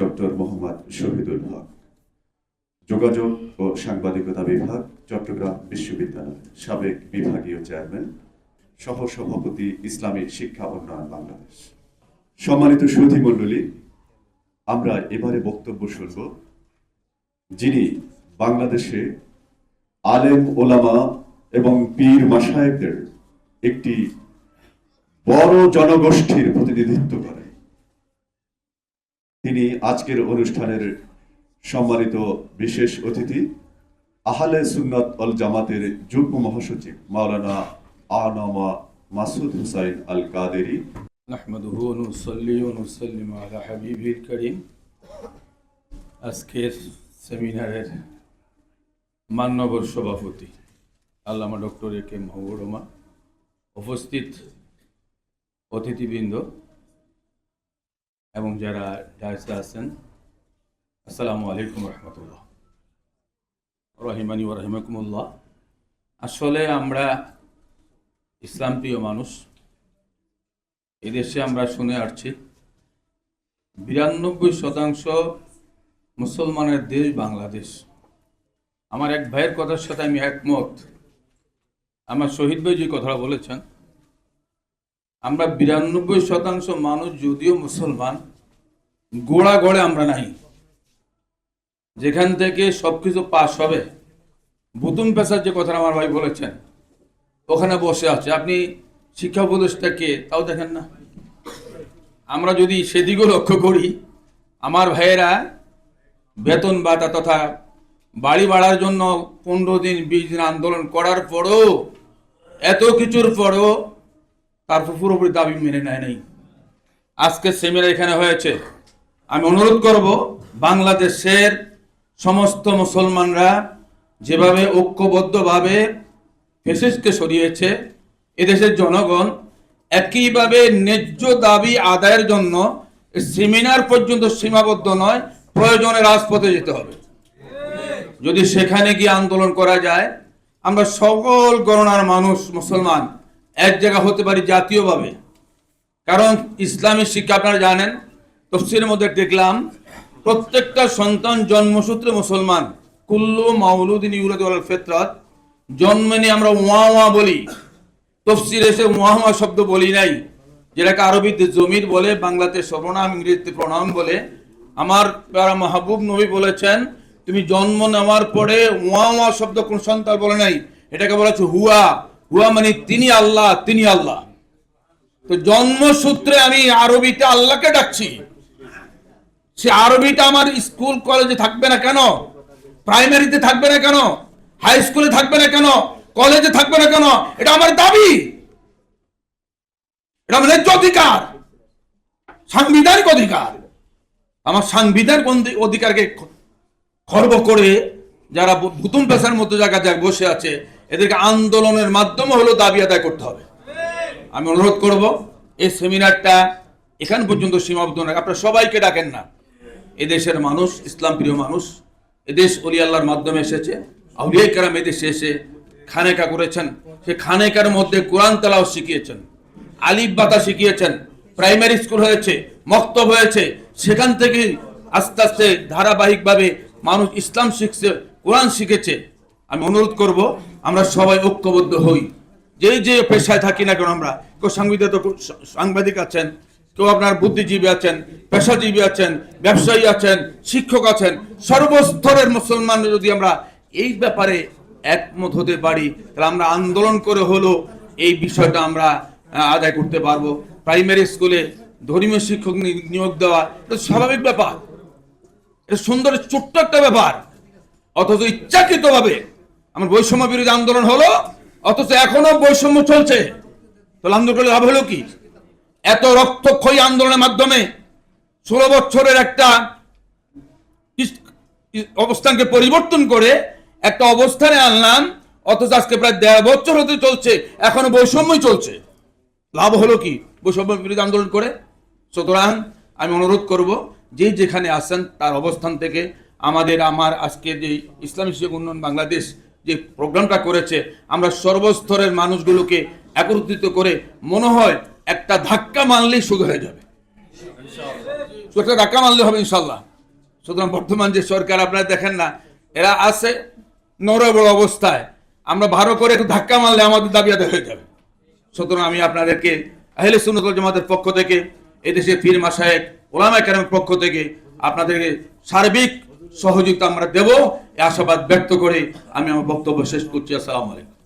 Doctor Mohammad Shahidul হক। যোগাযোগ ও সাংবাদিকতা বিভাগ, চট্টগ্রাম বিশ্ববিদ্যালয়, সাবেক বিভাগীয় চেয়ারম্যান সহ সভাপতি ইসলামী শিক্ষা উন্নয়ন বাংলাদেশ। সম্মানিত সুধী মণ্ডলী আমরা এবারে বক্তব্য শুনব যিনি বাংলাদেশে আলেম ওলামা এবং পীর মাসায়েবদের একটি বড় জনগোষ্ঠীর প্রতিনিধিত্ব করেন। তিনি আজকের অনুষ্ঠানের সম্মানিত বিশেষ অতিথি, আহলে সুন্নত অল জামাতের যুগ্ম মহাসচিব মাওলানা আনামা মাসুদ হুসাইন আল কাদেরি আজকের সেমিনারের মান্যবর সভাপতি আল্লামা ডক্টর এ কে মাহবুর উপস্থিত অতিথিবৃন্দ এবং যারা ডায়সে আছেন, আসসালামু আলাইকুম রহমতুল্লাহ। রহিমানি ও রহিমাকুমুল্লাহ। আসলে আমরা ইসলাম প্রিয় মানুষ। এদেশে আমরা শুনে আসছি, বিরানব্বই শতাংশ মুসলমানের দেশ বাংলাদেশ। আমার এক ভাইয়ের কথার সাথে আমি একমত। আমার শহীদ ভাই যে কথাটা বলেছেন আমরা বিরানব্বই শতাংশ মানুষ যদিও মুসলমান, গোড়া গড়ে আমরা নাই। যেখান থেকে সবকিছু পাস হবে। বুতুম পেশার যে কথাটা আমার ভাই বলেছেন, ওখানে বসে আছে। আপনি শিক্ষা উপদেষ্টা কে? তাও দেখেন না। আমরা যদি সেদিকেও লক্ষ্য করি, আমার ভাইয়েরা বেতন ভাতা তথা বাড়ি বাড়ার জন্য পনেরো দিন, বিশ দিন আন্দোলন করার পরও, এত কিছুর পরও তারপর পুরোপুরি দাবি মেনে নেয় নেই। আজকে সেমিনার এখানে হয়েছে। আমি অনুরোধ করব, বাংলাদেশের সমস্ত মুসলমানরা যেভাবে ঐক্যবদ্ধভাবে ফেসিসকে সরিয়েছে, এদেশের জনগণ একইভাবে ন্যায্য দাবি আদায়ের জন্য সেমিনার পর্যন্ত সীমাবদ্ধ নয়, প্রয়োজনে রাজপথে যেতে হবে। যদি সেখানে গিয়ে আন্দোলন করা যায়, আমরা সকল গণনার মানুষ মুসলমান। এক জায়গা হতে পারি জাতীয়ভাবে। কারণ ইসলামী শিক্ষা আপনারা জানেন, তফসিলের মধ্যে দেখলাম, প্রত্যেকটা সন্তান জন্মসূত্রে মুসলমান। কুল্লু মাউলুদ্দিন ওয়াল ফিতরাত, জন্মে নিয়ে আমরা ওয়া ওয়া বলি। তফসির এসে ওয়া ওয়া শব্দ বলি নাই। যেটাকে আরবিতে জমির বলে, বাংলাতে সর্বনাম, ইংরেজিতে প্রণাম বলে। আমার মাহবুব নবী বলেছেন, তুমি জন্ম নেওয়ার পরে ওয়া ওয়া শব্দ কোন সন্তান বলে নাই? এটাকে বলা হচ্ছে হুয়া। হুয়া মানে তিনি আল্লাহ তিনি আল্লাহ। তো জন্মসূত্রে আমি আরবিতে আল্লাহকে ডাকছি। সে আরবিটা আমার স্কুল, কলেজে থাকবে না কেন? প্রাইমারিতে থাকবে না কেন? হাই স্কুলে থাকবে না কেন? কলেজে থাকবে না কেন? এটা আমার দাবি। এটা আমার ন্যায্য অধিকার। সাংবিধানিক অধিকার। আমার সাংবিধানিক অধিকারকে খর্ব করে যারা ভুতুম পেশার মতো জায়গা যায় বসে আছে এদেরকে আন্দোলনের মাধ্যমে হলো দাবি আদায় করতে হবে। আমি অনুরোধ করব, এই সেমিনারটা এখান পর্যন্ত সীমাবদ্ধ না আপনারা সবাইকে ডাকেন না। এদেশের মানুষ, ইসলাম প্রিয় মানুষ, এদেশ অলি আল্লাহর মাধ্যমে এসেছে। আউলিয়া কারাম এদেশে এসে খানেকা করেছেন। সে খানেকার মধ্যে কোরআন তালাও শিখিয়েছেন। আলিফ বাতা শিখিয়েছেন। প্রাইমারি স্কুল হয়েছে, মক্তব হয়েছে। সেখান থেকে আস্তে আস্তে ধারাবাহিকভাবে মানুষ ইসলাম শিখছে, কোরআন শিখেছে। আমি অনুরোধ করব আমরা সবাই ঐক্যবদ্ধ হই। যে যে পেশায় থাকি না কেন আমরা, কেউ সাংবিধানিক সাংবাদিক আছেন, কেউ আপনার বুদ্ধিজীবী আছেন, পেশাজীবী আছেন, ব্যবসায়ী আছেন, শিক্ষক আছেন, সর্বস্তরের মুসলমান যদি আমরা এই ব্যাপারে একমত হতে পারি, তাহলে আমরা আন্দোলন করে হলো এই বিষয়টা আমরা আদায় করতে পারব। প্রাইমারি স্কুলে ধর্মীয় শিক্ষক নিয়োগ দেওয়া, এটা স্বাভাবিক ব্যাপার। এটা সুন্দর, ছোট্ট একটা ব্যাপার। অথচ ইচ্ছাকৃতভাবে আমার বৈষম্য বিরোধী আন্দোলন হলো, অথচ এখনও বৈষম্য চলছে। তাহলে আন্দোলন করলে লাভ হলো কি? এত রক্তক্ষয়ী আন্দোলনের মাধ্যমে ষোলো বছরের একটা অবস্থানকে পরিবর্তন করে একটা অবস্থানে আনলাম, অথচ আজকে প্রায় দেড় বছর হতে চলছে, এখনও বৈষম্যই চলছে। লাভ হলো কি? বৈষম্য বিরোধী আন্দোলন করে। সুতরাং আমি অনুরোধ করব, যে যেখানে আছেন তার অবস্থান থেকে আমাদের আমার আজকে যে ইসলামী শিক্ষক উন্নয়ন বাংলাদেশ যে প্রোগ্রামটা করেছে আমরা সর্বস্তরের মানুষগুলোকে একত্রিত করে মনে হয় একটা ধাক্কা মারলেই শুরু হয়ে যাবে। একটা ধাক্কা মারলে হবে ইনশাল্লাহ সুতরাং বর্তমান যে সরকার আপনারা দেখেন না এরা আছে নরবল অবস্থায়। আমরা ভালো করে একটু ধাক্কা মারলে আমাদের দাবি আদায় হয়ে যাবে। সুতরাং আমি আপনাদেরকে আহলে সুন্নতুল জামাতের পক্ষ থেকে এদেশে ফির মাসায়েক ওলামা কেরামের পক্ষ থেকে আপনাদেরকে সার্বিক সহযোগিতা আমরা দেব। আশাবাদ ব্যক্ত করে আমি আমার বক্তব্য শেষ করছি। আসসালামু আলাইকুম।